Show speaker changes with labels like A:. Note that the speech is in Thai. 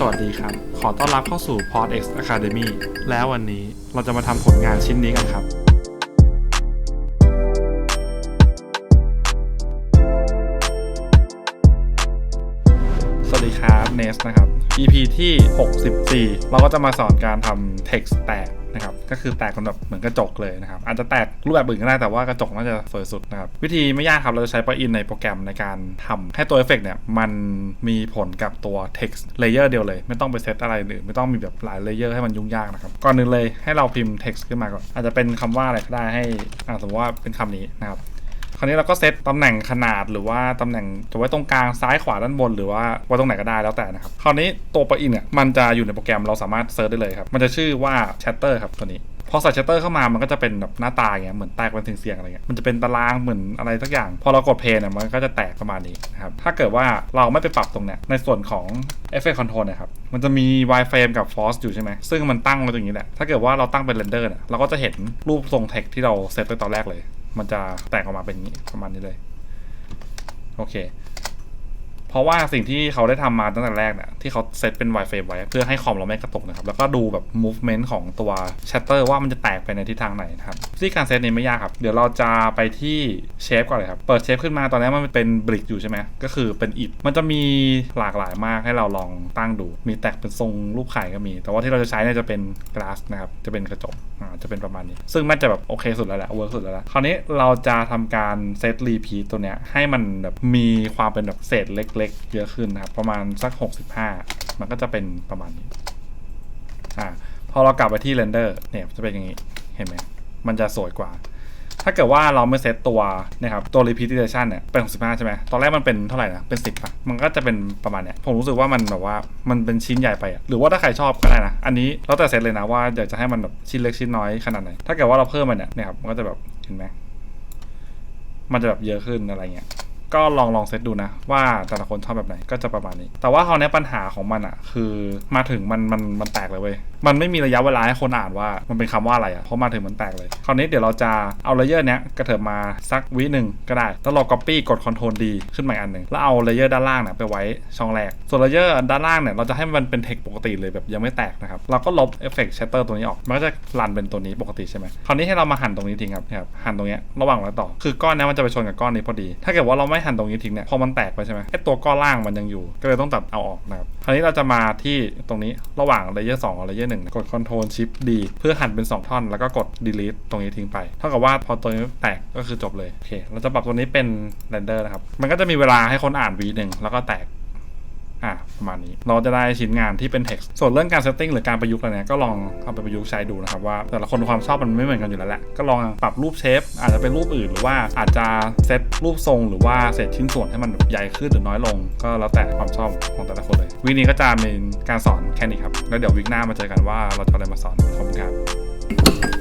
A: สวัสดีครับ ขอต้อนรับเข้าสู่ Pod X Academy แล้ววันนี้เราจะมาทำผลงานชิ้นนี้กันครับ สวัสดีครับ เนสนะครับ EP ที่ 64 เราก็จะมาสอนการทำ text tag นะครับก็คือแตกเป็นแบบเหมือนกระจกเลยนะครับอาจจะแตกรูปแบบอื่นก็ได้แต่ว่ากระจกน่าจะสวยสุดนะครับวิธีไม่ยากครับเราจะใช้ปลั๊กอินในโปรแกรมในการทำให้ตัวเอฟเฟกต์เนี่ยมันมีผลกับตัว text layer เดียวเลย ไม่ต้องไปเซตอะไรอื่นไม่ต้องมีแบบหลายเลเยอร์ให้มันยุ่งยากนะครับก่อนหนึ่งเลยให้เราพิมพ์ text ขึ้นมาก่อนอาจจะเป็นคำว่าอะไรก็ได้ให้อ่าสมมติว่าเป็นคำนี้นะครับ คราวนี้เราก็เซตตำแหน่งขนาดหรือว่าตำแหน่งจะไว้ตรงกลางซ้ายขวาด้านบน หรือว่าไว้ตรงไหนก็ได้แล้วแต่นะครับคราวนี้ตัวปรอินเนี่ยมันจะอยู่ในโปรแกรมเราสามารถเซิร์ชได้เลยครับมันจะชื่อว่า Chatter ครับตัวนี้พอใส่ Chatter เข้ามา มันก็จะเป็นแบบหน้าตาอย่างเงี้ย เหมือนแตกเป็นเสียงๆอะไรเงี้ย มันจะเป็นตารางเหมือนอะไรสักอย่าง พอเรากดเพลย์เนี่ย มันก็จะแตกประมาณนี้นะครับ ถ้าเกิดว่าเราไม่ไปปรับตรงเนี้ย ในส่วนของ Effect Control เนะครับ มันจะมี wireframe กับ force อยู่ใช่ไหม ซึ่งมันตั้งมาตรงนี้แหละ ถ้าเกิดว่าเราตั้งเป็น render เนี่ย เราก็จะเห็นรูปทรง text ที่เราเซตไว้ตอนแรกเลย มันจะแตกออกมาเป็นนี้ประมาณนี้เลย โอเค เพราะว่าสิ่งที่เขาได้ทำมาตั้งแต่แรกเนี่ยที่เขาเซตเป็น wireframe ไว้ เพื่อให้คอมเราไม่กระตุกนะครับ แล้วก็ดูแบบ movement ของตัว shutter ว่ามันจะแตกไปในทิศทางไหนนะครับวิธีการเซตนี้ไม่ยากครับ เดี๋ยวเราจะไปที่เชฟก่อนเลยครับ เปิดเชฟขึ้นมาตอนนี้มันเป็นบริกอยู่ใช่ไหมก็คือเป็นอิฐมันจะมีหลากหลายมากให้เราลองตั้งดู มีแตกเป็นทรงรูปไข่ก็มี แต่ว่าที่เราจะใช้เนี่ยจะเป็น glass นะครับจะเป็นกระจกอ่าจะเป็นประมาณนี้ ซึ่งน่าจะแบบโอเคสุดแล้วแหละเวิร์กสุดแล้วแหละคราวนี้เราจะทำการเซตรีพีตัวเนี้ยให้มันแบบมีความเป็นแบบเศษเล็กๆเยอะขึ้นนะครับ ประมาณสัก 65 มันก็จะเป็นประมาณนี้อ่าพอเรากลับไปที่เรนเดอร์เนี่ยจะเป็นอย่างนี้เห็นไหมมันจะสวยกว่า ถ้าเกิดว่าเราไม่เซตตัวนะครับตัว repetition เนี่ยเป็น 65 ใช่ไหมตอนแรกมันเป็นเท่าไหร่นะเป็น 10ป่ะมันก็จะเป็นประมาณเนี้ยผมรู้สึกว่ามันแบบว่ามันเป็นชิ้นใหญ่ไปอะหรือว่าถ้าใครชอบก็ได้นะ อันนี้แล้วแต่เซตเลยนะว่าอยากจะให้มันแบบชิ้นเล็กชิ้นน้อยขนาดไหนถ้าเกิดว่าเราเพิ่มมันเนี่ยนี่ยครับมันก็จะแบบเห็นไหมมันจะแบบเยอะขึ้นอะไรเงี้ย ก็ลองลองเซตดูนะว่าแต่ละคนชอบแบบไหนก็จะประมาณนี้ แต่ว่าคราวนี้ปัญหาของมันอะคือมาถึงมันมันมันแตกเลยเว้ยมันไม่มีระยะเวลาให้คนอ่านว่ามันเป็นคำว่าอะไรอะเพราะมาถึงมันแตกเลย คราวนี้เดี๋ยวเราจะเอาเลเยอร์เนี้ยกระเถิบมาสักวิหนึ่งก็ได้แล้วเรา copy กด Ctrl D ขึ้นมาอีกอันหนึ่งแล้วเอาเลเยอร์ด้านล่างเนี่ยไปไว้ช่องแรก ส่วนเลเยอร์ด้านล่างเนี่ยเราจะให้มันเป็นเทคปกติเลยแบบยังไม่แตกนะครับเราก็ลบเอฟเฟกต์เชตเตอร์ตัวนี้ออกมันก็จะรันเป็นตัวนี้ปกติใช่ไหมคราวนี้ให้เรามาหั่นตรงนี้ทิ้งครับหั่นตรงเนี้ยระหว่างรอยต่อ คือก้อนนี้มันจะไปชนกับก้อนนี้พอดี ถ้าเกิดว่าเราไม่หั่นตรงนี้ทิ้งเนี่ยพอมันแตกไปใช่ไหมไอตัวก้อนล่างมันยังอยู่ ก็เลยต้องตัดเอาออกนะครับคราวนี้เราจะมาที่ตรงนี้ระหว่างเลเยอร์สองกับเลเยอร์หนึ่งกด Ctrl Shift D เพื่อหั่นเป็น 2 ท่อน แล้วก็กด delete ตรงนี้ทิ้งไป เท่ากับว่าพอตัวนี้แตกก็คือจบเลยโอเคเราจะปรับตัวนี้เป็น render นะครับมันก็จะมีเวลาให้คนอ่านวีหนึ่งแล้วก็แตก อะประมาณนี้ เราจะได้ชิ้นงานที่เป็น text ส่วนเรื่องการ setting หรือการประยุกต์อะไรเนี่ยก็ลองเอาไปประยุกต์ใช้ดูนะครับว่าแต่ละคนความชอบมันไม่เหมือนกันอยู่แล้วแหละก็ลองปรับรูปเชฟอาจจะเป็นรูปอื่นหรือว่าอาจจะเซตรูปทรงหรือว่าเศษชิ้นส่วนให้มันใหญ่ขึ้นหรือน้อยลง ก็แล้วแต่ความชอบของแต่ละคนเลยวิกนี้ก็จะเป็นการสอนแค่นี้ครับแล้วเดี๋ยววิกหน้ามาเจอกันว่าเราจะอาอะไรมาสอนขอบคุณครับ